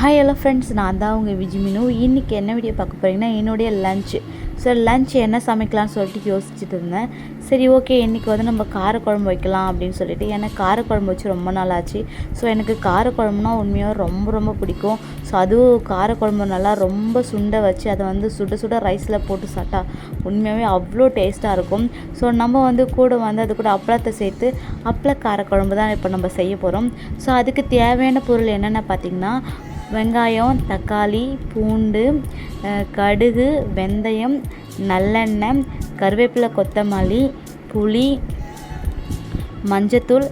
Hi hello friends நான் தான் உங்கள் விஜிமினு இன்றைக்கி என்ன வீடியோ பார்க்க போகிறீங்கன்னா என்னுடைய லஞ்சு ஸோ லஞ்ச் என்ன சமைக்கலாம்னு சொல்லிட்டு யோசிச்சுட்டு இருந்தேன். சரி ஓகே இன்றைக்கி வந்து நம்ம காரக்குழம்பு வைக்கலாம் அப்படின்னு சொல்லிட்டு ஏன்னா காரக்குழம்பு வச்சு ரொம்ப நாள் ஆச்சு. ஸோ எனக்கு காரக்குழம்புனா உண்மையாக ரொம்ப ரொம்ப பிடிக்கும். ஸோ அதுவும் காரக்குழம்பு நல்லா ரொம்ப சுண்ட வச்சு அதை வந்து சுட சுட ரைஸில் போட்டு சாப்பிட்டா உண்மையாகவே அவ்வளோ டேஸ்ட்டாக இருக்கும். ஸோ நம்ம வந்து கூட வந்து அது கூட அப்பளத்தை சேர்த்து அப்பள காரக்குழம்பு தான் இப்போ நம்ம செய்ய போகிறோம் ஸோ அதுக்கு தேவையான பொருள் என்னென்ன பார்த்திங்கன்னா வெங்காயம் தக்காளி பூண்டு கடுகு வெந்தயம் நல்லெண்ணெய் கருவேப்பிலை கொத்தமல்லி புளி மஞ்சத்தூள்.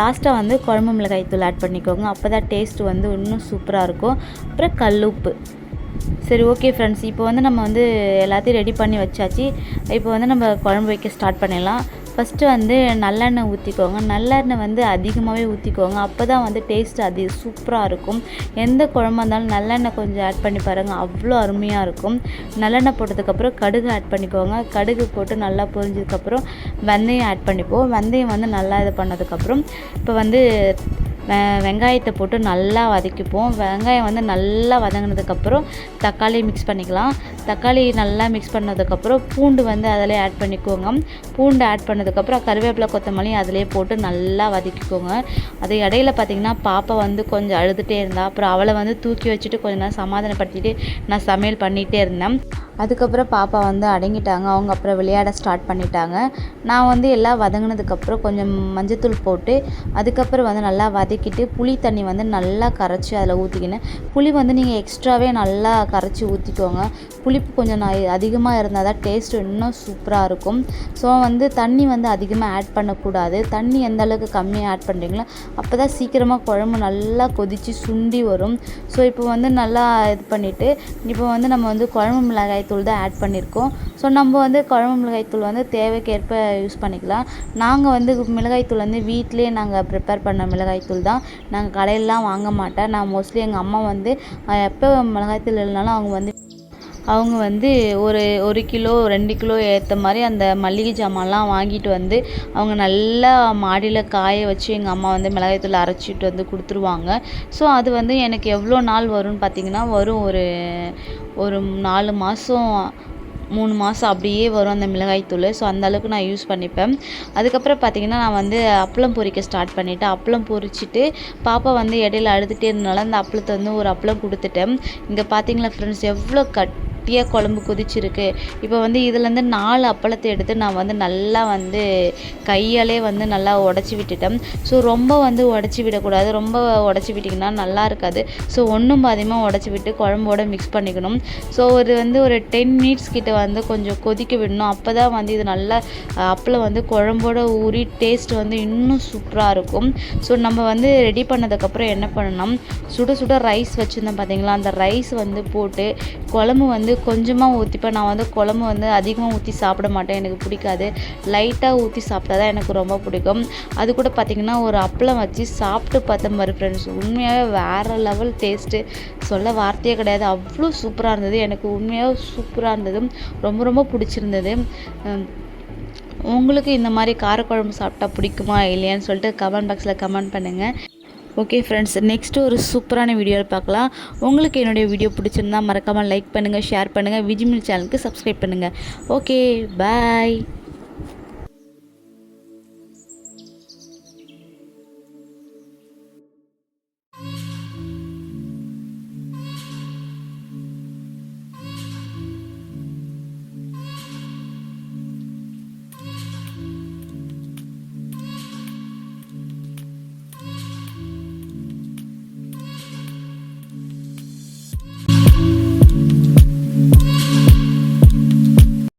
லாஸ்ட்டாக வந்து குழம்பு மிளகாய் தூள் ஆட் பண்ணிக்கோங்க. அப்போ தான் டேஸ்ட் வந்து இன்னும் சூப்பராக இருக்கும். அப்புறம் கல்லுப்பு சரி ஓகே ஃப்ரெண்ட்ஸ் இப்போ வந்து நம்ம வந்து எல்லாத்தையும் ரெடி பண்ணி வச்சாச்சு. இப்போ வந்து நம்ம குழம்பு வைக்க ஸ்டார்ட் பண்ணிடலாம். ஃபஸ்ட்டு வந்து நல்லெண்ணெய் ஊற்றிக்கோங்க நல்லெண்ணெய் வந்து அதிகமாகவே ஊற்றிக்கோங்க அப்போ தான் வந்து டேஸ்ட் அது சூப்பராக இருக்கும். எந்த குழம்பா இருந்தாலும் நல்லெண்ணெய் கொஞ்சம் ஆட் பண்ணி பாருங்கள் அவ்வளோ அருமையாக இருக்கும். நல்லெண்ணெய் போட்டதுக்கப்புறம் கடுகு ஆட் பண்ணிக்கோங்க. கடுகு போட்டு நல்லா பொரிஞ்சதுக்கப்புறம் வெந்தயம் ஆட் பண்ணிப்போம். வெந்தயம் வந்து நல்லா இது பண்ணதுக்கப்புறம் இப்போ வந்து வெங்காயத்தை போட்டு நல்லா வதக்கிப்போம். வெங்காயம் வந்து நல்லா வதங்கினதுக்கப்புறம் தக்காளி மிக்ஸ் பண்ணிக்கலாம். தக்காளி நல்லா மிக்ஸ் பண்ணதுக்கப்புறம் பூண்டு வந்து அதில் ஆட் பண்ணிக்கோங்க. பூண்டு ஆட் பண்ணதுக்கப்புறம் கருவேப்பிலை கொத்தமல்லி அதிலே போட்டு நல்லா வதக்கிக்கோங்க. அது இடையில பார்த்தீங்கன்னா பாப்பா வந்து கொஞ்சம் அழுதுகிட்டே இருந்தா அப்புறம் அவளை வந்து தூக்கி வச்சுட்டு கொஞ்ச நேரம் சமாதானப்படுத்திட்டு நான் சமையல் பண்ணிகிட்டே இருந்தேன். அதுக்கப்புறம் பாப்பா வந்து அடங்கிட்டாங்க. அவங்க அப்புறம் விளையாட ஸ்டார்ட் பண்ணிட்டாங்க. நான் வந்து எல்லாம் வதங்கினதுக்கப்புறம் கொஞ்சம் மஞ்சத்தூள் போட்டு அதுக்கப்புறம் வந்து நல்லா வதக்கிட்டு புளி தண்ணி வந்து நல்லா கரைச்சி அதில் ஊற்றிக்கினேன் புளி வந்து நீங்கள் எக்ஸ்ட்ராவே நல்லா கரைச்சி ஊற்றிக்கோங்க புளிப்பு கொஞ்சம் நான் அதிகமாக இருந்தால் தான் டேஸ்ட் இன்னும் சூப்பராக இருக்கும். ஸோ வந்து தண்ணி வந்து அதிகமாக ஆட் பண்ணக்கூடாது. தண்ணி எந்த அளவுக்கு கம்மியாக ஆட் பண்ணுறீங்களோ அப்போ தான் சீக்கிரமாக குழம்பு நல்லா கொதித்து சுண்டி வரும். ஸோ இப்போ வந்து நல்லா இது பண்ணிவிட்டு இப்போ வந்து நம்ம வந்து குழம்பு மிளகாய் தூள் தான் ஆட் பண்ணியிருக்கோம் ஸோ நம்ம வந்து குழம்பு மிளகாய் தூள் வந்து தேவைக்கேற்ப யூஸ் பண்ணிக்கலாம். நாங்கள் வந்து மிளகாய் தூள் வந்து வீட்டிலேயே நாங்கள் ப்ரிப்பேர் பண்ண மிளகாய் தூள் தான். நாங்கள் கடையிலலாம் வாங்க மாட்டேன் நான் மோஸ்ட்லி எங்கள் அம்மா வந்து எப்போ மிளகாய் தூள் இல்லைனாலும் அவங்க வந்து அவங்க வந்து ஒரு ஒரு கிலோ ரெண்டு கிலோ ஏற்ற மாதிரி அந்த மளிகை ஜாமான்லாம் வாங்கிட்டு வந்து அவங்க நல்லா மாடியில் காய வச்சு எங்கள் அம்மா வந்து மிளகாய்த்தூள் அரைச்சிட்டு வந்து கொடுத்துருவாங்க. ஸோ அது வந்து எனக்கு எவ்வளோ நாள் வரும்னு பார்த்தீங்கன்னா வரும் ஒரு ஒரு நாலு மாதம் மூணு மாதம் அப்படியே வரும் அந்த மிளகாய்த்தூள் ஸோ அந்தளவுக்கு நான் யூஸ் பண்ணிப்பேன். அதுக்கப்புறம் பார்த்திங்கன்னா நான் வந்து அப்பளம் பொரிக்க ஸ்டார்ட் பண்ணிவிட்டேன் அப்பளம் பொரிச்சிட்டு பாப்பா வந்து இடையில அழுதுகிட்டே இருந்தனால அந்த அப்பளத்தை வந்து ஒரு அப்பளம் கொடுத்துட்டேன். இங்கே பார்த்தீங்களா ஃப்ரெண்ட்ஸ் எவ்வளோ கட் கெட்டியாக குழம்பு கொதிச்சிருக்கு. இப்போ வந்து இதுலேருந்து நாலு அப்பளத்தை எடுத்து நான் வந்து நல்லா வந்து கையாலே வந்து நல்லா உடச்சி விட்டுட்டேன். ஸோ ரொம்ப வந்து உடச்சி விடக்கூடாது. ரொம்ப உடச்சி விட்டிங்கன்னா நல்லா இருக்காது. ஸோ ஒன்றும் பாதியமாக உடச்சி விட்டு குழம்போட மிக்ஸ் பண்ணிக்கணும். ஸோ ஒரு வந்து ஒரு டென் மினிட்ஸ் கிட்ட வந்து கொஞ்சம் கொதிக்க விடணும். அப்போ தான் வந்து இது நல்லா அப்பளம் வந்து குழம்போட ஊறி டேஸ்ட் வந்து இன்னும் சூப்பராக இருக்கும். ஸோ நம்ம வந்து ரெடி பண்ணதுக்கப்புறம் என்ன பண்ணணும்? சுட சுட ரைஸ் வச்சுருந்தேன் பார்த்தீங்களா அந்த ரைஸ் வந்து போட்டு குழம்பு வந்து கொஞ்சமாக ஊற்றிப்பேன் நான் வந்து குழம்பு வந்து அதிகமாக ஊற்றி சாப்பிட மாட்டேன். எனக்கு பிடிக்காது. லைட்டாக ஊற்றி சாப்பிட்டா தான் எனக்கு ரொம்ப பிடிக்கும். அது கூட பார்த்திங்கன்னா ஒரு அப்பளம் வச்சு சாப்பிட்டு பார்த்தேன் மாதிரி ஃப்ரெண்ட்ஸ் உண்மையாகவே வேறு லெவல் டேஸ்ட்டு சொல்ல வார்த்தையே கிடையாது. அவ்வளோ சூப்பராக இருந்தது. எனக்கு உண்மையாக சூப்பராக இருந்தது. ரொம்ப ரொம்ப பிடிச்சிருந்தது. உங்களுக்கு இந்த மாதிரி காரக்குழம்பு சாப்பிட்டா பிடிக்குமா இல்லையான்னு சொல்லிட்டு கமெண்ட் பாக்ஸில் கமெண்ட் பண்ணுங்கள் ஓகே ஃப்ரெண்ட்ஸ் நெக்ஸ்ட்டு ஒரு சூப்பரான வீடியோவில் பார்க்கலாம். உங்களுக்கு என்னுடைய வீடியோ பிடிச்சிருந்தா மறக்காமல் லைக் பண்ணுங்கள் ஷேர் பண்ணுங்கள் விஜிமில் சேனலுக்கு சப்ஸ்கிரைப் பண்ணுங்கள் ஓகே பாய்